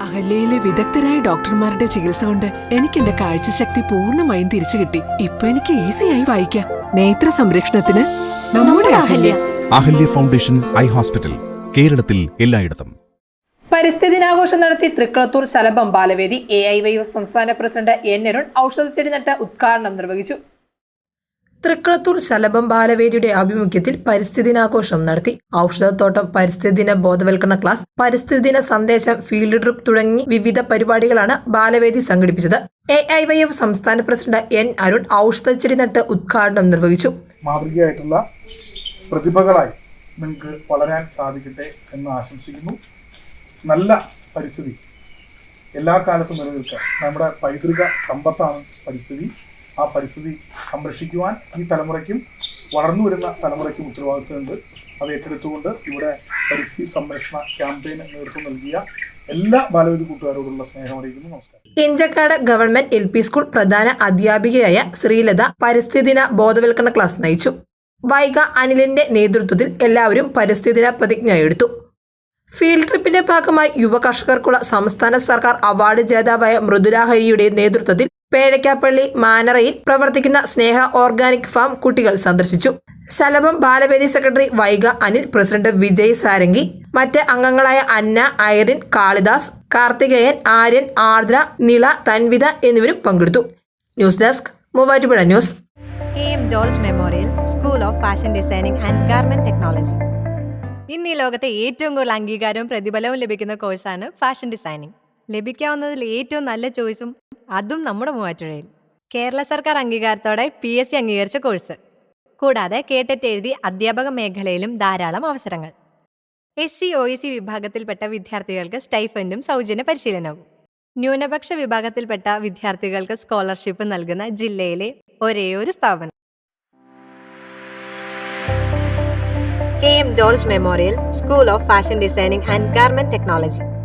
അഹല്യയിലെ വിദഗ്ധരായ ഡോക്ടർമാരുടെ ചികിത്സ കൊണ്ട് എനിക്ക് എന്റെ കാഴ്ചശക്തി പൂർണമായും തിരിച്ചു കിട്ടി. ഇപ്പൊ എനിക്ക് ഈസിയായി വായിക്കാം. നേത്ര സംരക്ഷണത്തിന് നമ്മുടെ Ahalya. Ahalya foundation eye hospital കേരളത്തിൽ എല്ലായിടത്തും. പരിസ്ഥിതി ദിനാഘോഷം നടത്തി തൃക്കളത്തൂർ ശലഭം ബാലവേദി. എ ഐ വൈ എഫ് സംസ്ഥാന പ്രസിഡന്റ് എൻ അരുൺ ഔഷധച്ചെടി നട്ട് ഉദ്ഘാടനം നിർവഹിച്ചു. തൃക്കളത്തൂർ ശലഭം ബാലവേദിയുടെ ആഭിമുഖ്യത്തിൽ പരിസ്ഥിതി ദിനാഘോഷം നടത്തി. ഔഷധത്തോട്ടം പരിസ്ഥിതി ദിന ബോധവൽക്കരണ ക്ലാസ് പരിസ്ഥിതി ദിന സന്ദേശം ഫീൽഡ് ട്രിപ്പ് തുടങ്ങി വിവിധ പരിപാടികളാണ് ബാലവേദി സംഘടിപ്പിച്ചത്. എ ഐ വൈ എഫ് സംസ്ഥാന പ്രസിഡന്റ് എൻ അരുൺ ഔഷധച്ചെടി നട്ട് ഉദ്ഘാടനം നിർവഹിച്ചു. മാതൃകയായിട്ടുള്ള പ്രതിഭകളായി നിങ്ങൾക്ക് വളരാൻ സാധിക്കട്ടെ എന്ന് ആശംസിക്കുന്നു. നല്ല പരിസ്ഥിതി എല്ലാ കാലത്തും നിലനിൽക്കാൻ നമ്മുടെ പൈതൃക സമ്പത്താണ് പരിസ്ഥിതി. ആ പരിസ്ഥിതി സംരക്ഷിക്കുവാൻ ഈ തലമുറയ്ക്കും വളർന്നു വരുന്ന തലമുറയ്ക്കും ഉത്തരവാദിത്തമുണ്ട്. അത് ഏറ്റെടുത്തുകൊണ്ട് ഇവിടെ പരിസ്ഥിതി സംരക്ഷണ ക്യാമ്പയിൻ നേതൃത്വം നൽകിയ എല്ലാ ബാലവേദി കൂട്ടുകാരോടുള്ള സ്നേഹം അറിയിക്കുന്നു. നമസ്കാരം. Inchakkad government L P school പ്രധാന അധ്യാപികയായ ശ്രീലത പരിസ്ഥിതി ദിന ബോധവൽക്കരണ ക്ലാസ് നയിച്ചു. വൈഗ അനിലിന്റെ നേതൃത്വത്തിൽ എല്ലാവരും പരിസ്ഥിതി പ്രതിജ്ഞ എടുത്തു. ഫീൽഡ് ട്രിപ്പിന്റെ ഭാഗമായി യുവ കർഷകർക്കുള്ള സംസ്ഥാന സർക്കാർ അവാർഡ് ജേതാവായ മൃദുല ഹരിയുടെ നേതൃത്വത്തിൽ പേഴക്കാപ്പള്ളി മാനറയിൽ പ്രവർത്തിക്കുന്ന സ്നേഹ ഓർഗാനിക് ഫാം കുട്ടികൾ സന്ദർശിച്ചു. ശലഭം ബാലവേദി സെക്രട്ടറി വൈഗ അനിൽ പ്രസിഡന്റ് വിജയ് സാരംഗി മറ്റ് അംഗങ്ങളായ അന്ന ഐറിൻ കാളിദാസ് കാർത്തികേയൻ ആര്യൻ ആർദ്ര നിള തൻവിത എന്നിവരും പങ്കെടുത്തു. News desk Muvattupuzha news. A M George memorial school of fashion designing and garment technology. ഇന്ന് ഈ ലോകത്തെ ഏറ്റവും കൂടുതൽ അംഗീകാരവും പ്രതിഫലവും ലഭിക്കുന്ന കോഴ്സാണ് ഫാഷൻ ഡിസൈനിങ്. ലഭിക്കാവുന്നതിൽ ഏറ്റവും നല്ല ചോയ്സും അതും നമ്മുടെ മൂവാറ്റുപുഴയിൽ. കേരള സർക്കാർ അംഗീകാരത്തോടെ പി എസ് സി അംഗീകരിച്ച കോഴ്സ്. കൂടാതെ കേട്ടിട്ട് എഴുതി അധ്യാപക മേഖലയിലും ധാരാളം അവസരങ്ങൾ. എസ് സി ഒ സി വിഭാഗത്തിൽപ്പെട്ട വിദ്യാർത്ഥികൾക്ക് സ്റ്റൈഫൻഡും സൗജന്യ പരിശീലനവും. ന്യൂനപക്ഷ വിഭാഗത്തിൽപ്പെട്ട വിദ്യാർത്ഥികൾക്ക് സ്കോളർഷിപ്പ് നൽകുന്ന ജില്ലയിലെ ഒരേയൊരു സ്ഥാപനം. K. M. George memorial school of fashion designing and garment technology